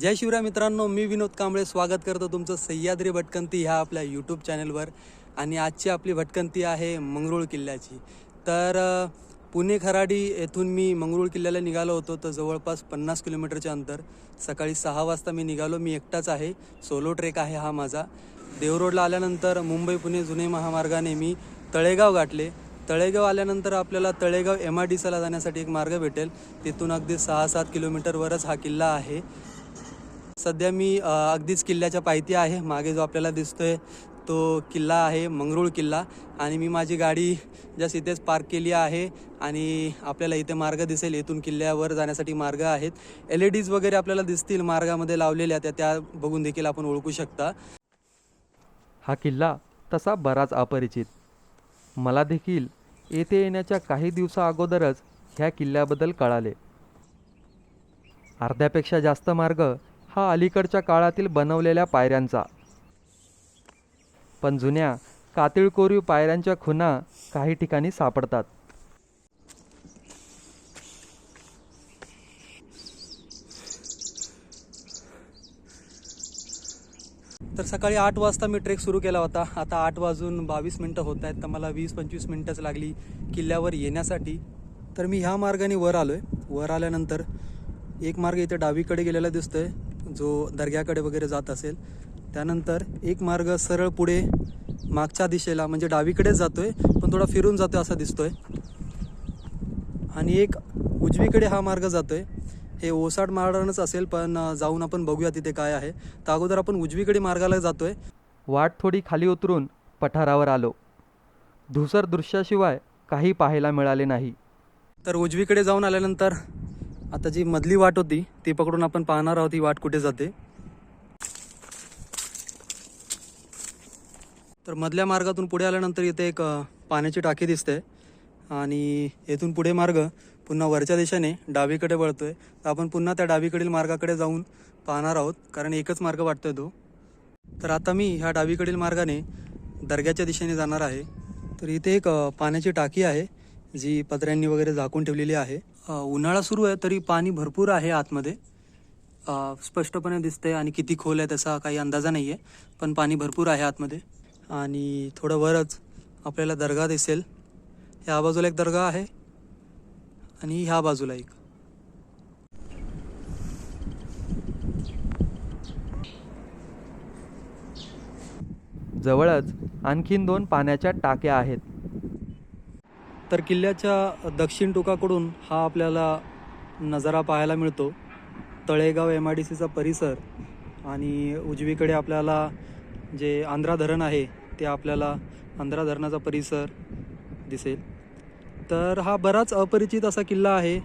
जय शिवराय मित्रांनो मी विनोद कांबळे स्वागत करतो तुमचं सह्याद्री भटकंती ह्या आपल्या यूट्यूब चॅनलवर आणि आजची आपली भटकंती आहे मंगरुळ किल्ल्याची. तर पुणे खराडी येथून मी मंगरुळ किल्ल्याला निघालो होतो तर जवळपास पन्नास किलोमीटरचे अंतर. सकाळी सहा वाजता मी निघालो. मी एकटाच आहे. सोलो ट्रेक आहे हा माझा. देवरोडला आल्यानंतर मुंबई पुणे जुने महामार्गाने मी तळेगाव गाठले. तळेगाव आल्यानंतर आपल्याला तळेगाव एम आर डी सीला जाण्यासाठी एक मार्ग भेटेल. तिथून अगदी सहा सात किलोमीटरवरच हा किल्ला आहे. सध्या मी अगदीच किल्ल्याच्या पायथी आहे. मागे जो आपल्याला दिसतोय तो किल्ला आहे मंगरूळ किल्ला. आणि मी माझी गाडी जस्ट इथेच पार्क केली आहे आणि आपल्याला इथे मार्ग दिसेल. इथून किल्ल्यावर जाण्यासाठी मार्ग आहेत. एल ई डीज वगैरे आपल्याला दिसतील मार्गामध्ये लावलेल्या त्या त्या बघून देखील आपण ओळखू शकता. हा किल्ला तसा बराच अपरिचित. मला देखील येथे येण्याच्या काही दिवसा अगोदरच ह्या किल्ल्याबद्दल कळाले. अर्ध्यापेक्षा जास्त मार्ग हा अलीकडच्या काळातील बनवलेल्या पायऱ्यांचा. पण जुन्या कातिळकोरीव पायऱ्यांच्या खुणा काही ठिकाणी सापडतात. तर सकाळी आठ वाजता मी ट्रेक सुरू केला होता. आता आठ वाजून बावीस मिनटं होत आहेत. तर मला वीस पंचवीस मिनटंच लागली किल्ल्यावर येण्यासाठी. तर मी ह्या मार्गाने वर आलो आहे वर आल्यानंतर एक मार्ग इथे डावीकडे गेलेला दिसतोय. जो दर्ग्याकडे वगैरे जात असेल त्यानंतर एक मार्ग सरळ पुढे मागच्या दिशेला म्हणजे डावीकडेच जातोय पण थोडा फिरून जातोय असा दिसतोय. आणि एक उजवीकडे हा मार्ग जातोय. हे ओसाड मार्गानच असेल पण जाऊन आपण बघूया तिथे काय आहे. तर अगोदर आपण उजवीकडे मार्गाला जातोय. वाट थोडी खाली उतरून पठारावर आलो. धुसर दृश्याशिवाय काही पाहायला मिळाले नाही. तर उजवीकडे जाऊन आल्यानंतर आता जी मधली वाट होती ती पकडून आपण पाहणार आहोत ही वाट कुठे जाते. तर मधल्या मार्गातून पुढे आल्यानंतर इथे एक पाण्याची टाकी दिसते. आणि येथून पुढे मार्ग पुन्हा वरच्या दिशेने डावीकडे वळतोय. तर आपण पुन्हा त्या डावीकडील मार्गाकडे जाऊन पाहणार आहोत कारण एकच मार्ग वाटतोय तो. तर आता मी ह्या डावीकडील मार्गाने दर्ग्याच्या दिशेने जाणार आहे. तर इथे एक पाण्याची टाकी आहे जी पत्र्यांनी वगैरे झाकून ठेवलेली आहे. उन्हाळा सुरू आहे तरी पाणी भरपूर आहे आतमध्ये. स्पष्टपणे दिसते आणि किती खोल आहे त्याचा काही अंदाजा नाही आहे पण पाणी भरपूर आहे आतमध्ये. आणि थोडं वरच आपल्याला दर्गा दिसेल. ह्या बाजूला एक दर्गा आहे आणि ह्या बाजूला एक. जवळच आणखीन दोन पाण्याच्या टाक्या आहेत. तर किल्ल्याच्या दक्षिण टोकाकडून हा आपल्याला नजारा पाहायला मिळतो. तळेगाव एम आय डी सीचा परिसर आणि उजवीकडे आपल्याला जे आंध्रा धरण आहे ते आपल्याला आंध्रा धरणाचा परिसर दिसेल. तर हा बराच अपरिचित असा किल्ला आहे.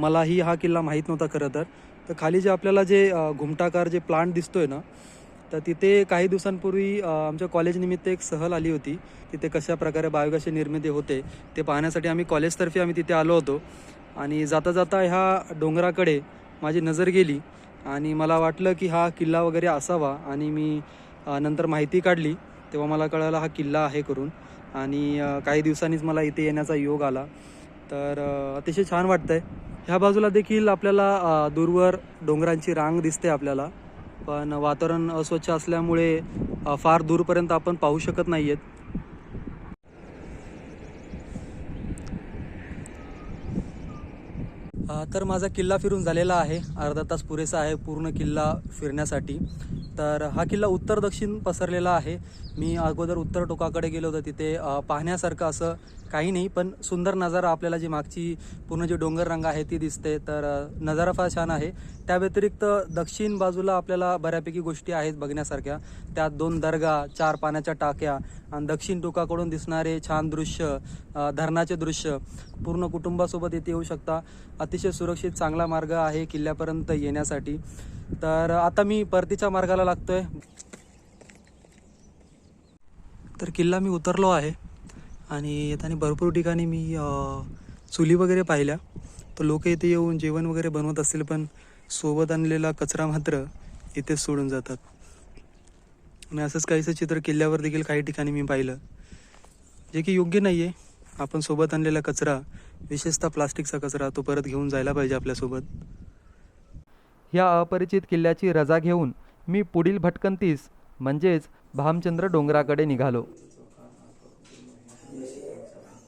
मलाही हा किल्ला माहीत नव्हता खरं तर. तर खाली जे आपल्याला जे घुमटाकार जे प्लांट दिसतोय ना तर तिथे काही दिवसांपूर्वी आमच्या कॉलेजनिमित्त एक सहल आली होती. तिथे कशा प्रकारे बायोगॅसची निर्मिती होते ते पाहण्यासाठी आम्ही कॉलेजतर्फे आम्ही तिथे आलो होतो. आणि जाता जाता ह्या डोंगराकडे माझी नजर गेली आणि मला वाटलं की हा किल्ला वगैरे असावा आणि मी नंतर माहिती काढली. तेव्हा मला कळालं हा किल्ला आहे करून. आणि काही दिवसांनीच मला इथे येण्याचा योग आला. तर अतिशय छान वाटतंय. ह्या बाजूला देखील आपल्याला दूरवर डोंगरांची रांग दिसते आपल्याला. पण वातावरण अस्वच्छ असल्यामुळे फार दूरपर्यंत आपण पाहू शकत नाही आहेत तर माझा किल्ला फिरून झालेला आहे. अर्धा तास पुरेसा आहे पूर्ण किल्ला फिरण्यासाठी. तर हा किल्ला उत्तर दक्षिण पसरलेला आहे. मी अगोदर उत्तर टोकाकडे गेलो होतो. तिथे पाहण्यासारखं असं काही नाही पण सुंदर नजारा आपल्याला जी मागची पूर्ण जी डोंगर रंग आहे ती दिसते. तर नजारा फार छान आहे. त्या व्यतिरिक्त दक्षिण बाजूला आपल्याला बऱ्यापैकी गोष्टी आहेत बघण्यासारख्या. त्यात दोन दर्गा चार पाण्याच्या टाक्या आणि दक्षिण टोकाकडून दिसणारे छान दृश्य धरणाचे दृश्य पूर्ण कुटुंबासोबत इथे येऊ शकता. अतिशय अतिशय सुरक्षित चांगला मार्ग आहे किल्ल्यापर्यंत येण्यासाठी. तर आता मी परतीच्या मार्गाला लागतोय. तर किल्ला मी उतरलो आहे आणि येताना भरपूर ठिकाणी मी चुली वगैरे पाहिल्या. तर लोक इथे येऊन जेवण वगैरे बनवत असतील पण सोबत आणलेला कचरा मात्र इथे सोडून जातात. आणि असंच काहीसं चित्र किल्ल्यावर देखील काही ठिकाणी मी पाहिलं जे की योग्य नाही आहे आपण सोबत आणलेला कचरा विशेषतः प्लास्टिकचा कचरा तो परत घेऊन जायला पाहिजे आपल्यासोबत. ह्या अपरिचित किल्ल्याची रजा घेऊन मी पुढील भटकंतीस म्हणजेच भामचंद्र डोंगराकडे निघालो.